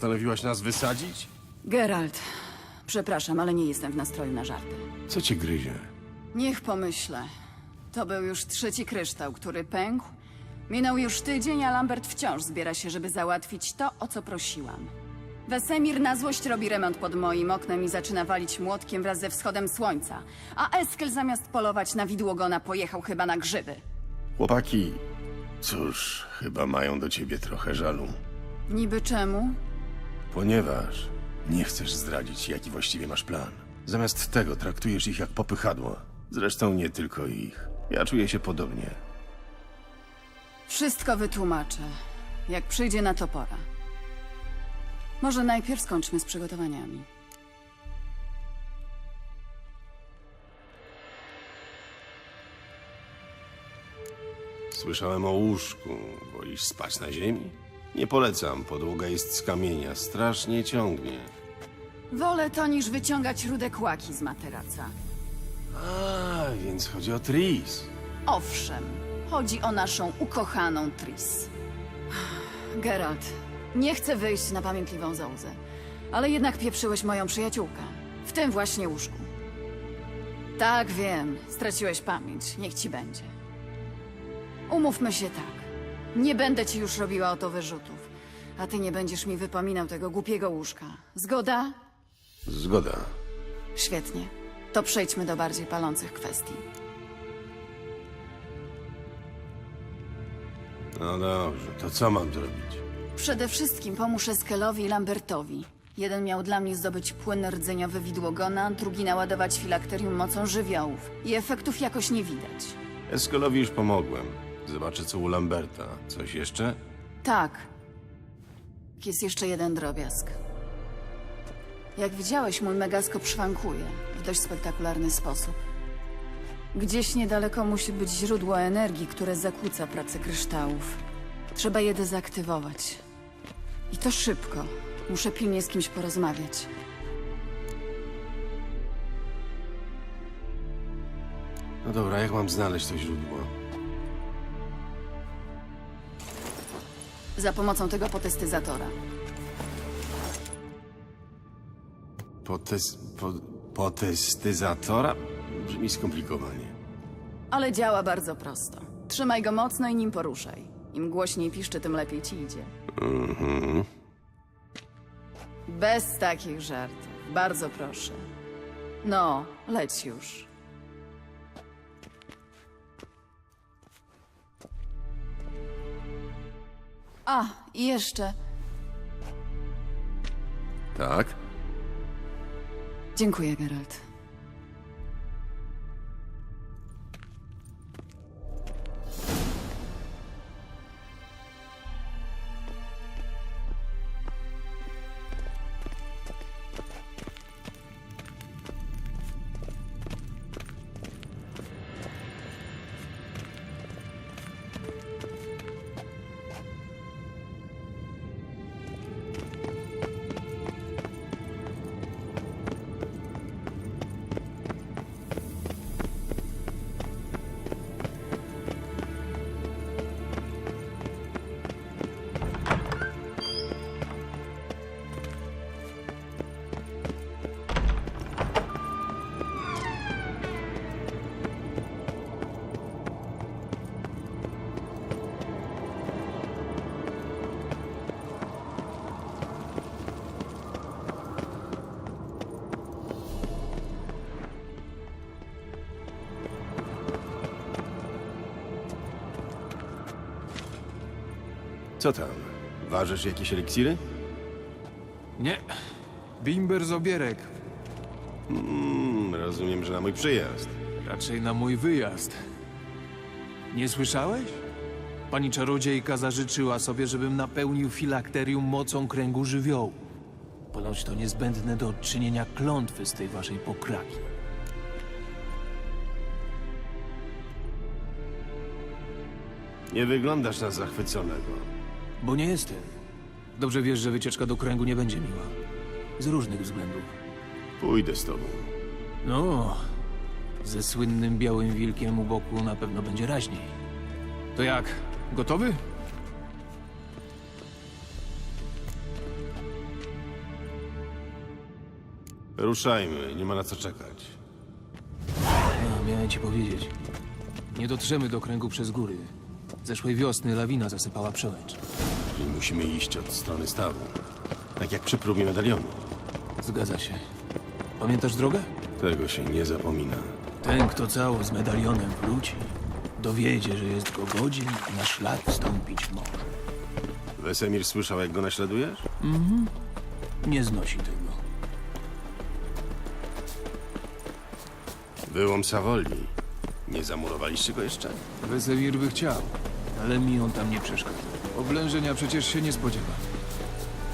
postanowiłaś nas wysadzić? Geralt, przepraszam, ale nie jestem w nastroju na żarty. Co cię gryzie? Niech pomyślę. To był już trzeci kryształ, który pękł. Minął już tydzień, a Lambert wciąż zbiera się, żeby załatwić to, o co prosiłam. Wesemir na złość robi remont pod moim oknem i zaczyna walić młotkiem wraz ze wschodem słońca. A Eskel zamiast polować na widłogona pojechał chyba na grzyby. Chłopaki, cóż, chyba mają do ciebie trochę żalu. Niby czemu? Ponieważ nie chcesz zdradzić, jaki właściwie masz plan. Zamiast tego traktujesz ich jak popychadło. Zresztą nie tylko ich. Ja czuję się podobnie. Wszystko wytłumaczę, jak przyjdzie na to pora. Może najpierw skończmy z przygotowaniami. Słyszałem o łóżku. Wolisz spać na ziemi? Nie polecam, podłoga jest z kamienia, strasznie ciągnie. Wolę to niż wyciągać rude kłaki z materaca. A, więc chodzi o Tris. Owszem, chodzi o naszą ukochaną Tris. Geralt, nie chcę wyjść na pamiętliwą załzę, ale jednak pieprzyłeś moją przyjaciółkę. W tym właśnie łóżku. Tak, wiem, straciłeś pamięć, niech ci będzie. Umówmy się tak. Nie będę ci już robiła o to wyrzutów, a ty nie będziesz mi wypominał tego głupiego łóżka. Zgoda? Zgoda. Świetnie. To przejdźmy do bardziej palących kwestii. No dobrze, to co mam zrobić? Przede wszystkim pomóż Eskelowi i Lambertowi. Jeden miał dla mnie zdobyć płyn rdzeniowy widłogona, drugi naładować filakterium mocą żywiołów. I efektów jakoś nie widać. Eskolowi już pomogłem. Zobaczę, co u Lamberta. Coś jeszcze? Tak. Jest jeszcze jeden drobiazg. Jak widziałeś, mój megaskop szwankuje w dość spektakularny sposób. Gdzieś niedaleko musi być źródło energii, które zakłóca pracę kryształów. Trzeba je dezaktywować. I to szybko. Muszę pilnie z kimś porozmawiać. No dobra, jak mam znaleźć to źródło? Za pomocą tego potestyzatora. Potes... Po, potestyzatora? Brzmi skomplikowanie. Ale działa bardzo prosto. Trzymaj go mocno i nim poruszaj. Im głośniej piszczy, tym lepiej ci idzie. Bez takich żartów. Bardzo proszę. No, leć już. A, i jeszcze. Tak? Dziękuję, Geralt. Co tam? Ważysz jakieś eliksiry? Nie. Bimber z obierek. Hmm, rozumiem, że na mój przyjazd. Raczej na mój wyjazd. Nie słyszałeś? Pani czarodziejka zażyczyła sobie, żebym napełnił filakterium mocą kręgu żywiołu. Ponoć to niezbędne do odczynienia klątwy z tej waszej pokraki. Nie wyglądasz na zachwyconego. Bo nie jestem. Dobrze wiesz, że wycieczka do kręgu nie będzie miła. Z różnych względów. Pójdę z tobą. No, ze słynnym białym wilkiem u boku na pewno będzie raźniej. To jak? Gotowy? Ruszajmy, nie ma na co czekać. No, miałem ci powiedzieć. Nie dotrzemy do kręgu przez góry. Zeszłej wiosny lawina zasypała przełęcz. Czyli musimy iść od strony stawu. Tak jak przy próbie medalionu. Zgadza się. Pamiętasz drogę? Tego się nie zapomina. Ten, kto cało z medalionem wróci, dowiedzie, że jest go godzin i na szlak wstąpić może. Wesemir słyszał, jak go naśladujesz? Nie znosi tego. Wyłom Sawoli. Nie zamurowaliście go jeszcze? Wesemir by chciał, ale mi on tam nie przeszkadza. Oblężenia przecież się nie spodziewa.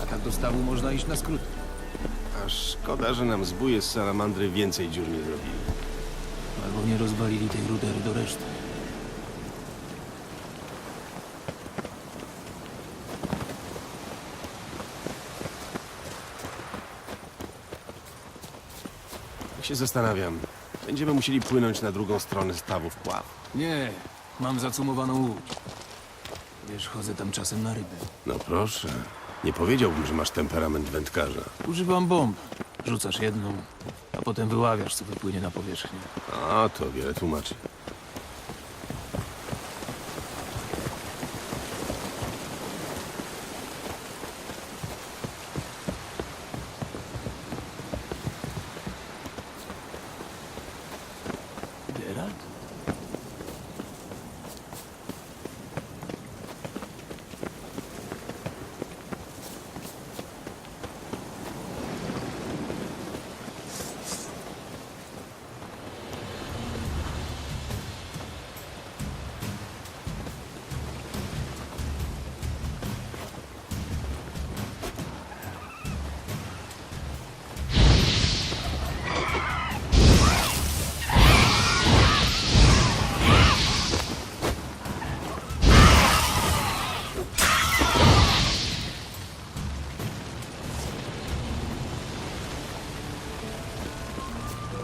A tak do stawu można iść na skróty. A szkoda, że nam zbóje z salamandry więcej dziur nie zrobili. Albo nie rozwalili tej rudery do reszty. Tak się zastanawiam. Będziemy musieli płynąć na drugą stronę stawu w pław. Nie, mam zacumowaną łódź. Wiesz, chodzę tam czasem na ryby. No proszę. Nie powiedziałbym, że masz temperament wędkarza. Używam bomb. Rzucasz jedną, a potem wyławiasz, co wypłynie na powierzchnię. A, to wiele tłumaczy.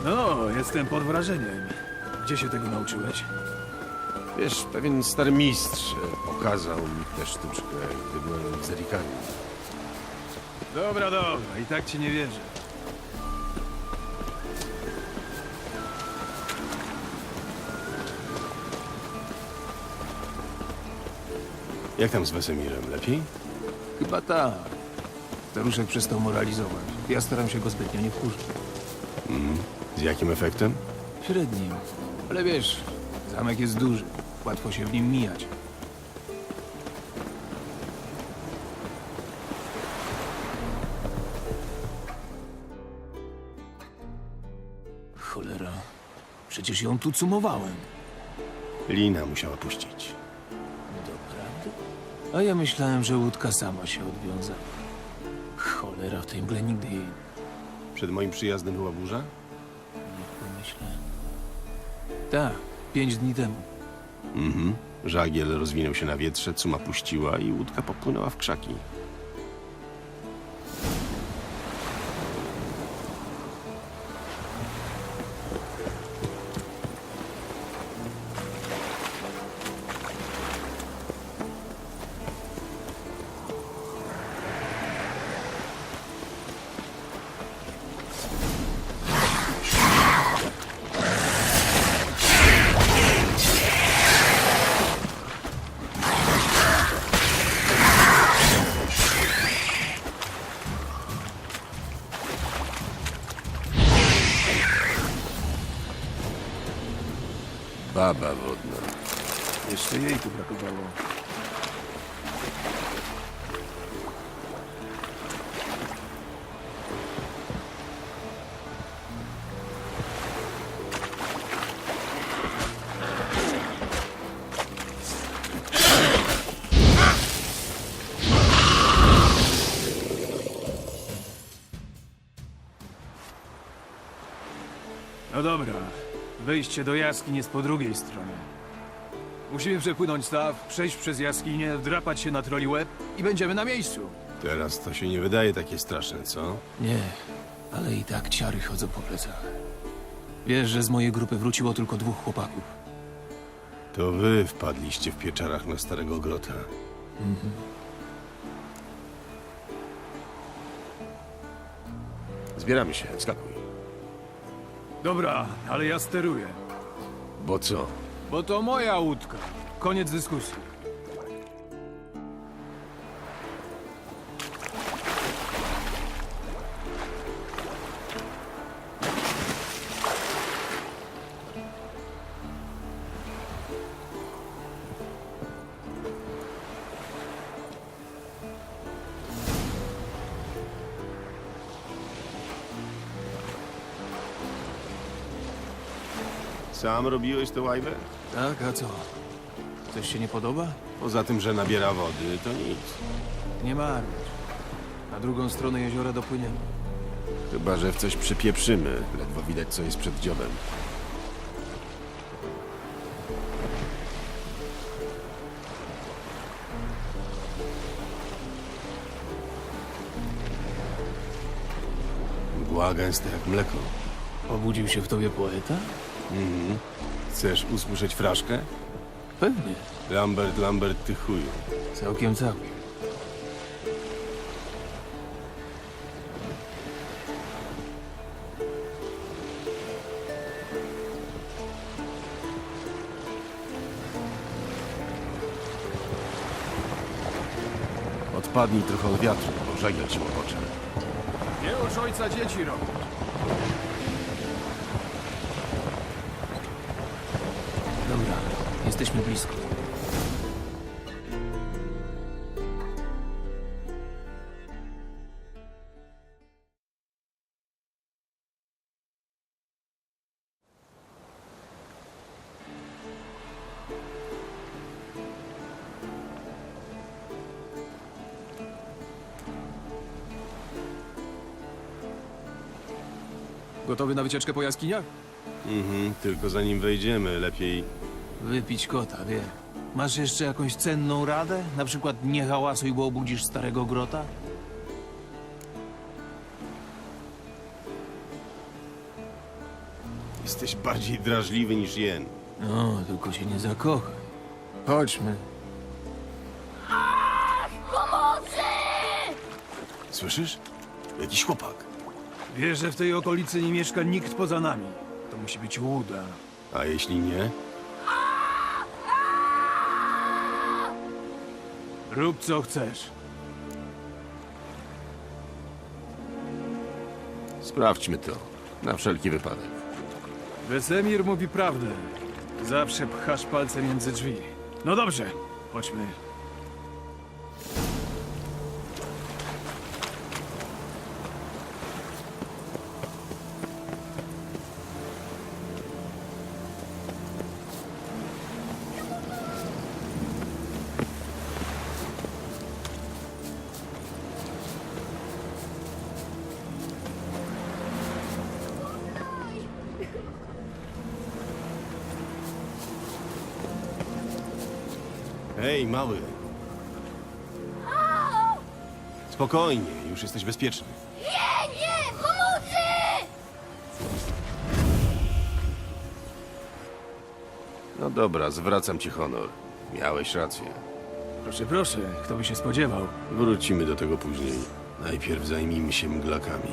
No, jestem pod wrażeniem. Gdzie się tego nauczyłeś? Wiesz, pewien stary mistrz e, pokazał mi tę sztuczkę, gdy byłem w Zerikanie. Dobra, dobra, i tak ci nie wierzę. Jak tam z Wesemirem? Lepiej? Chyba tak. Staruszek przestał moralizować. Ja staram się go zbytnio nie wkurzać. Z jakim efektem? Średnim. Ale wiesz, zamek jest duży. Łatwo się w nim mijać. Cholera. Przecież ją tu cumowałem. Lina musiała puścić. Doprawdy? A ja myślałem, że łódka sama się odwiąza. Cholera, w tej mgle nigdy jej Przed moim przyjazdem była burza? Tak, pięć dni temu. Mhm. Żagiel rozwinął się na wietrze, cuma puściła i łódka popłynęła w krzaki. Jeszcze jej tu brakowało. No dobra, wejście do jaskini jest po drugiej stronie. Musimy przepłynąć staw, przejść przez jaskinię, wdrapać się na troli łeb i będziemy na miejscu. Teraz to się nie wydaje takie straszne, co? Nie, ale i tak ciary chodzą po plecach. Wiesz, że z mojej grupy wróciło tylko dwóch chłopaków. To wy wpadliście w pieczarach na Starego Grota. Zbieramy się, skakuj. Dobra, ale ja steruję. Bo co? Bo to moja łódka. Koniec dyskusji. Sam robiłeś tę łajbę? Tak, a co? Coś się nie podoba? Poza tym, że nabiera wody, to nic. Nie martw. Na drugą stronę jeziora dopłyniemy. Chyba, że w coś przypieprzymy. Ledwo widać, co jest przed dziobem. Mgła gęsta jak mleko. Obudził się w tobie poeta? Chcesz usłyszeć fraszkę? Pewnie. Lambert, Lambert, ty chuju. Całkiem, całkiem. Odpadnij trochę od wiatru, bo żagiel ci łopocze. Nie ucz ojca dzieci robić. Jesteśmy blisko. Gotowy na wycieczkę po jaskiniach? Mhm, tylko zanim wejdziemy, lepiej... Wypić kota, wie. Masz jeszcze jakąś cenną radę? Na przykład nie hałasuj, bo obudzisz starego grota? Jesteś bardziej drażliwy niż jen. No, tylko się nie zakochaj. Chodźmy. Słyszysz? Jakiś chłopak. Wiesz, że w tej okolicy nie mieszka nikt poza nami. To musi być łuda. A jeśli nie? Rób co chcesz. Sprawdźmy to. Na wszelki wypadek. Wesemir mówi prawdę. Zawsze pchasz palce między drzwi. No dobrze, chodźmy. Hej, mały. Spokojnie, już jesteś bezpieczny. Nie, nie! Pomocy! No dobra, zwracam ci honor. Miałeś rację. Proszę, proszę, kto by się spodziewał? Wrócimy do tego później. Najpierw zajmijmy się mglakami.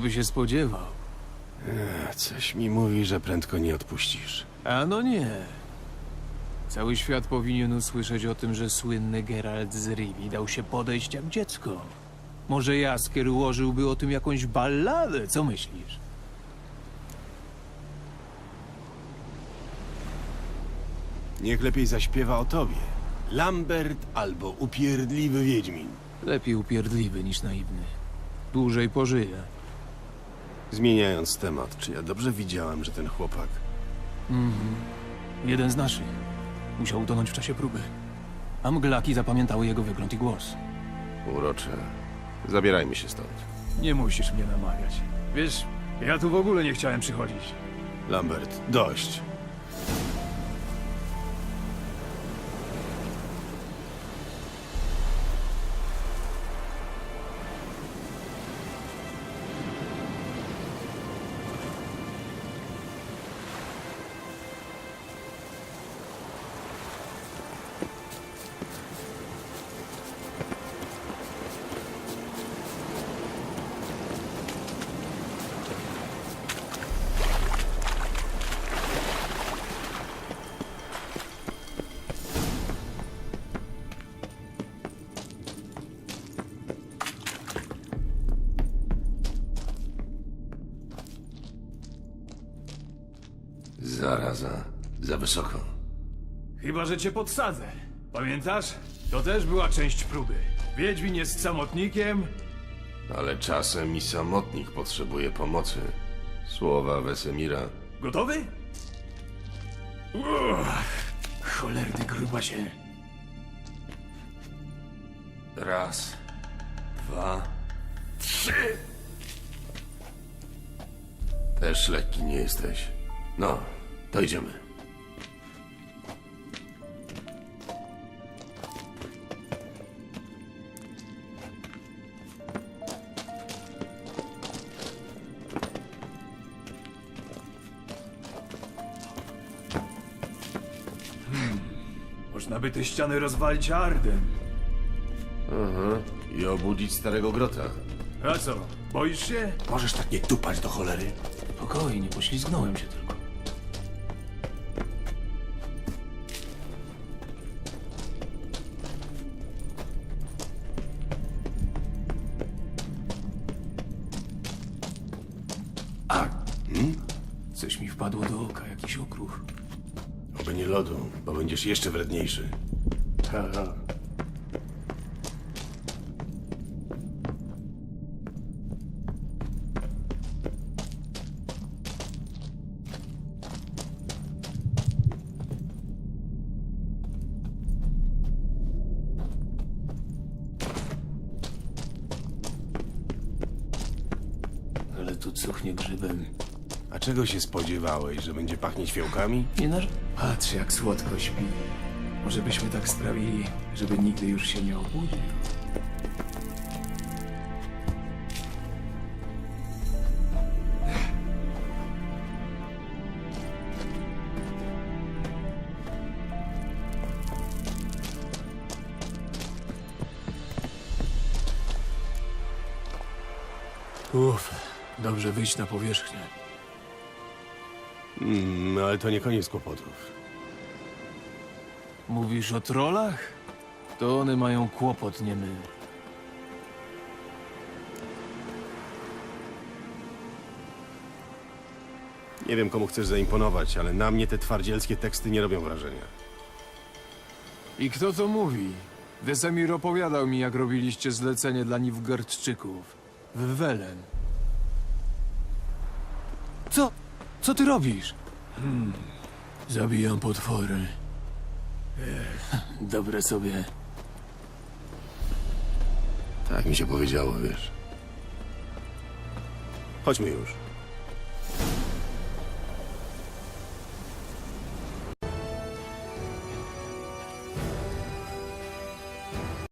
By się spodziewał? Ech, Coś mi mówi, że prędko nie odpuścisz. A no nie. Cały świat powinien usłyszeć o tym, że słynny Geralt z Rivi dał się podejść jak dziecko. Może Jaskier ułożyłby o tym jakąś balladę, co myślisz? Niech lepiej zaśpiewa o tobie. Lambert albo upierdliwy Wiedźmin. Lepiej upierdliwy niż naiwny. Dłużej pożyje. Zmieniając temat, czy ja dobrze widziałem, że ten chłopak... Jeden z naszych. Musiał utonąć w czasie próby. A mglaki zapamiętały jego wygląd i głos. Urocze. Zabierajmy się stąd. Nie musisz mnie namawiać. Wiesz, ja tu w ogóle nie chciałem przychodzić. Lambert, dość. Zaraza. Za wysoko. Chyba, że cię podsadzę. Pamiętasz? To też była część próby. Wiedźmin jest samotnikiem, Ale czasem i samotnik potrzebuje pomocy. Słowa Wesemira. Gotowy? Uff, cholerny grubasie. Raz, dwa, trzy. Też lekki nie jesteś. No, to idziemy. Można by te ściany rozwalić ardem. Aha. I obudzić starego grota. A co, boisz się? Możesz tak nie tupać do cholery? Spokojnie, poślizgnąłem się tylko. A! Coś mi wpadło do oka, jakiś okruch. Oby nie lodu, bo będziesz jeszcze wredniejszy. Ha, ha. Czego się spodziewałeś, że będzie pachnieć fiołkami? Nie nasz... Patrz, jak słodko śpi. Może byśmy tak sprawili, żeby nigdy już się nie obudził. Uff, dobrze wyjść na powierzchnię. Mm, ale to nie koniec kłopotów. Mówisz o trollach? To one mają kłopot, nie my. Nie wiem, komu chcesz zaimponować, ale na mnie te twardzielskie teksty nie robią wrażenia. I kto to mówi? Wesemir opowiadał mi, jak robiliście zlecenie dla Nilfgaardczyków. W Welen. Co? Co ty robisz? Zabijam potwory. Ech, dobre sobie. Tak mi się powiedziało, wiesz. Chodźmy już.